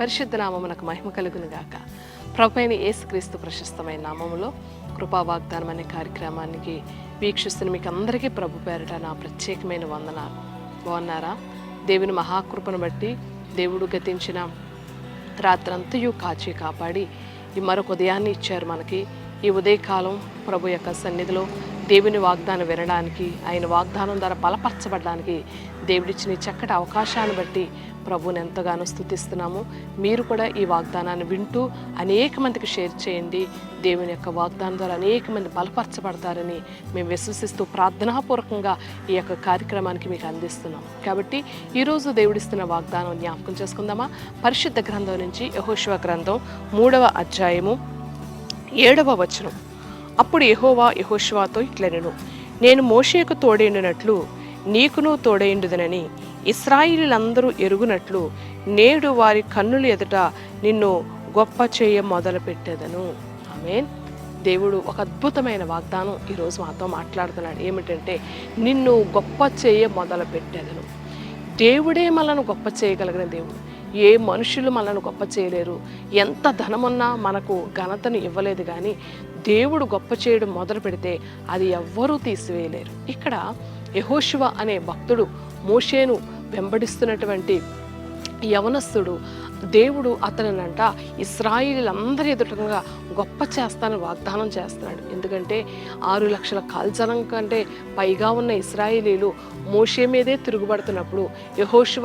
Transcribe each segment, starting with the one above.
పరిశుద్ధ నామమునకు మహిమ కలుగును గాక ప్రభువైన యేసుక్రీస్తు ప్రశస్తమైన నామములో కృపా వాగ్దానం అనే కార్యక్రమానికి వీక్షిస్తున్న మీకు అందరికీ ప్రభు పేరిట నా ప్రత్యేకమైన వందనాలు. బాగున్నారా? దేవుని మహాకృపను బట్టి దేవుడు గతించిన రాత్రంతయు కాచి కాపాడి ఈ మరొక ఉదయాన్ని ఇచ్చారు మనకి. ఈ ఉదయకాలం ప్రభు యొక్క సన్నిధిలో దేవుని వాగ్దానం వినడానికి ఆయన వాగ్దానం ద్వారా బలపరచబడడానికి దేవుడిచ్చిన చక్కటి అవకాశాన్ని బట్టి ప్రభుని ఎంతగానో స్థుతిస్తున్నాము. మీరు కూడా ఈ వాగ్దానాన్ని వింటూ అనేక మందికి షేర్ చేయండి. దేవుని యొక్క వాగ్దానం ద్వారా అనేక మంది బలపరచబడతారని మేము విశ్వసిస్తూ ప్రార్థనాపూర్వకంగా ఈ యొక్క కార్యక్రమానికి మీకు అందిస్తున్నాం. కాబట్టి ఈరోజు దేవుడిస్తున్న వాగ్దానం జ్ఞాపకం చేసుకుందామా? పరిశుద్ధ గ్రంథం నుంచి యహోశివ గ్రంథం మూడవ అధ్యాయము ఏడవ వచనం. అప్పుడు ఎహోవా యెహోషువాతో ఇట్లనెను నేను మోషేకు తోడైండునట్లు నీకును తోడైండుదనని ఇస్రాయిలందరూ ఎరుగునట్లు నేడు వారి కన్నుల ఎదుట నిన్ను గొప్ప చేయ మొదలుపెట్టేదను. ఆమెన్. దేవుడు ఒక అద్భుతమైన వాగ్దానం ఈరోజు మాతో మాట్లాడుతున్నాడు. ఏమిటంటే నిన్ను గొప్ప చేయ మొదలు పెట్టేదను దేవుడే మనను గొప్ప చేయగలిగిన దేవుడు. ఏ మనుషులు మనల్ని గొప్ప చేయలేరు. ఎంత ధనమున్నా మనకు ఘనతను ఇవ్వలేదు కానీ దేవుడు గొప్ప చేయడం మొదలు పెడితే అది ఎవ్వరూ తీసివేయలేరు. ఇక్కడ యహోశివ అనే భక్తుడు మోషేను వెంబడిస్తున్నటువంటి యవనస్తుడు దేవుడు అతనినంట ఇస్రాయిలందరి ఎదుటగా గొప్ప చేస్తానని వాగ్దానం చేస్తున్నాడు. ఎందుకంటే ఆరు లక్షల కాల్చనం కంటే పైగా ఉన్న ఇస్రాయిలీలు మోషే మీదే తిరుగుబడుతున్నప్పుడు యహోశివ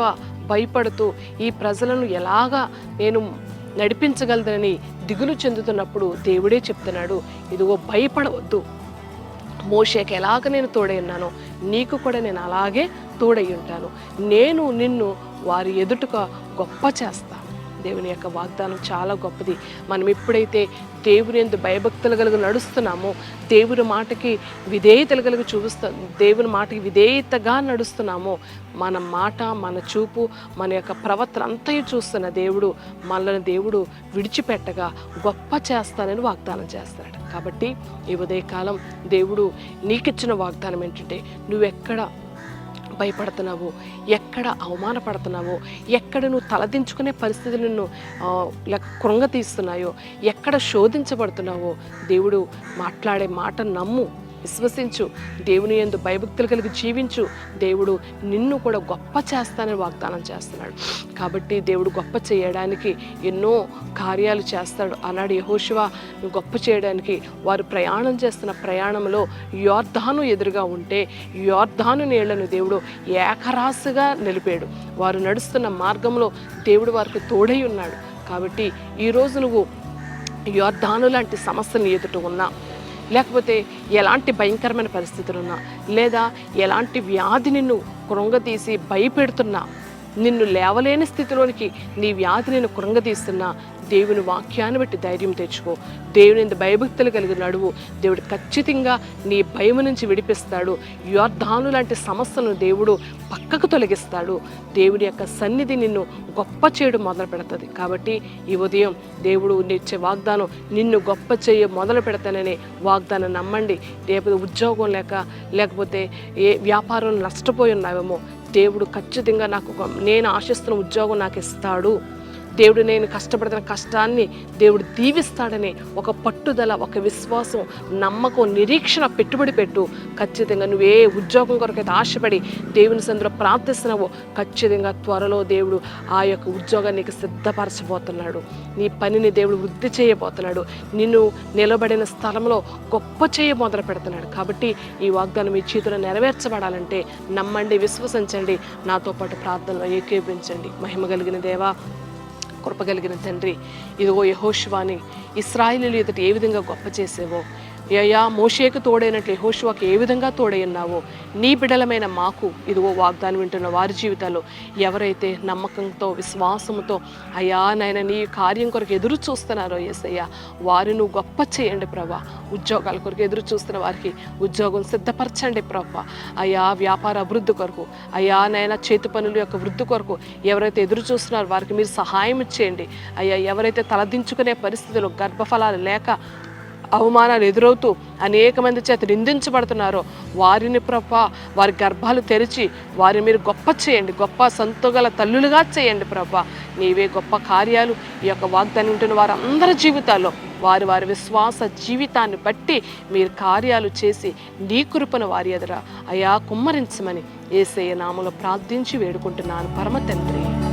భయపడుతూ ఈ ప్రజలను ఎలాగా నేను నడిపించగలదని దిగులు చెందుతున్నప్పుడు దేవుడే చెప్తున్నాడు ఇదిగో భయపడవద్దు. మోషేకి ఎలాగ నేను తోడై ఉన్నానో నీకు కూడా నేను అలాగే తోడై ఉంటాను. నేను నిన్ను వారి ఎదుటగా గొప్ప చేస్తాను దేవుని యొక్క వాగ్దానం చాలా గొప్పది. మనం ఎప్పుడైతే దేవుని ఎందు భయభక్తులు కలిగి నడుస్తున్నామో దేవుని మాటకి విధేయతలు కలిగి చూపిస్తా దేవుని మాటకి విధేయతగా నడుస్తున్నామో మన మాట మన చూపు మన యొక్క ప్రవర్తన అంతయు చూస్తున్న దేవుడు మనల్ని దేవుడు విడిచిపెట్టగా గొప్ప చేస్తానని వాగ్దానం చేస్తాడు కాబట్టి ఈ ఉదయకాలం దేవుడు నీకిచ్చిన వాగ్దానం ఏంటంటే నువ్వెక్కడ భయపడుతున్నావో? ఎక్కడ అవమానపడుతున్నావో? ఎక్కడ నువ్వు తలదించుకునే పరిస్థితులు నిన్ను లేక కృంగతీస్తున్నాయో? ఎక్కడ శోధించబడుతున్నావో? దేవుడు మాట్లాడే మాట నమ్ము. విశ్వసించు. దేవుని ఎందు భయభక్తులు కలిగి జీవించు. దేవుడు నిన్ను కూడా గొప్ప చేస్తానని వాగ్దానం చేస్తున్నాడు. కాబట్టి దేవుడు గొప్ప చేయడానికి ఎన్నో కార్యాలు చేస్తాడు. ఆనాడు యహోశివ గొప్ప చేయడానికి వారు ప్రయాణం చేస్తున్న ప్రయాణంలో యోర్ధాను ఎదురుగా ఉంటే యోర్ధాను నీళ్ళను దేవుడు ఏకరాశిగా నిలిపాడు. వారు నడుస్తున్న మార్గంలో దేవుడు వారికి తోడై ఉన్నాడు. కాబట్టి ఈరోజు నువ్వు యోర్ధాను లాంటి సమస్యను ఎదుట ఉన్నా లేకపోతే ఎలాంటి భయంకరమైన పరిస్థితులు ఉన్నా లేదా ఎలాంటి వ్యాధిని నువ్వు కృంగతీసి భయపెడుతున్నా నిన్ను లేవలేని స్థితిలోనికి నీ వ్యాధి నేను కృంగతీస్తున్నా దేవుని వాక్యాన్ని బట్టి ధైర్యం తెచ్చుకో. దేవుని ఇంత భయభక్తులు కలిగి నడువు దేవుడు ఖచ్చితంగా నీ భయం నుంచి విడిపిస్తాడు. యోర్ధాను లాంటి సమస్యలను దేవుడు పక్కకు తొలగిస్తాడు. దేవుని యొక్క సన్నిధి నిన్ను గొప్ప చేయడం మొదలు పెడుతుంది. కాబట్టి ఈ ఉదయం దేవుడు నిచ్చే వాగ్దానం నిన్ను గొప్ప చేయ మొదలు పెడతాననే వాగ్దానం నమ్మండి. లేకపోతే ఉద్యోగం లేక లేకపోతే ఏ వ్యాపారం నష్టపోయి ఉన్నావేమో దేవుడు ఖచ్చితంగా నాకు నేను ఆశిస్తున్న ఉద్యోగం నాకు ఇస్తాడు. దేవుడు నేను కష్టపడుతున్న కష్టాన్ని దేవుడు దీవిస్తాడని ఒక పట్టుదల ఒక విశ్వాసం నమ్మకం నిరీక్షణ పెట్టుబడి పెట్టు. ఖచ్చితంగా నువ్వు ఏ ఉద్యోగం కొరకైతే ఆశపడి దేవుని సందులో ప్రార్థిస్తున్నావో. ఖచ్చితంగా త్వరలో దేవుడు ఆ యొక్క ఉద్యోగాన్ని నీకు సిద్ధపరచబోతున్నాడు. నీ పనిని దేవుడు వృద్ధి చేయబోతున్నాడు. నిన్ను నిలబడిన స్థలంలో గొప్ప చేయ మొదలు పెడుతున్నాడు. కాబట్టి ఈ వాగ్దానం మీ చేతిలో నెరవేర్చబడాలంటే నమ్మండి విశ్వసించండి. నాతో పాటు ప్రార్థనలో ఏకీభించండి మహిమ కలిగిన దేవా కృపగలిగిన తండ్రి. ఇదిగో యహోశివాని ఇస్రాయిలు ఎదుట ఏ విధంగా గొప్ప చేసేవో యయా మోషేకు తోడైనట్లు యహోశివాకి ఏ విధంగా తోడై నీ బిడలమైన మాకు ఇదిగో వాగ్దానం వింటున్న వారి జీవితాల్లో ఎవరైతే నమ్మకంతో విశ్వాసంతో అయ్యా నాయన నీ కార్యం కొరకు ఎదురు చూస్తున్నారో ఎస్అయ్యా వారి నువ్వు గొప్ప చేయండి ప్రభా. ఉద్యోగాల కొరకు ఎదురు చూస్తున్న వారికి ఉద్యోగం సిద్ధపరచండి ప్రభా. అయ్యా వ్యాపార అభివృద్ధి కొరకు అయ్యా నాయన చేతి పనుల యొక్క వృద్ధి కొరకు ఎవరైతే ఎదురు చూస్తున్నారో వారికి మీరు సహాయం ఇచ్చేయండి అయ్యా ఎవరైతే తలదించుకునే పరిస్థితులు గర్భఫలాలు లేక అవమానాలు ఎదురవుతూ అనేక మంది చేత నిందించబడుతున్నారో. వారిని ప్రభా వారి గర్భాలు తెరిచి వారి మీరు గొప్ప చేయండి. గొప్ప సంతోగల తల్లులుగా చేయండి ప్రభా. నీవే గొప్ప కార్యాలు ఈ యొక్క వాగ్దానం ఉంటున్న వారందరి జీవితాల్లో వారి వారి విశ్వాస జీవితాన్ని బట్టి మీరు కార్యాలు చేసి నీ కృపను వారి ఎదుర అయా కుమ్మరించమని ఏసయ్య నామలో ప్రార్థించి వేడుకుంటున్నాను. పరమ తండ్రి.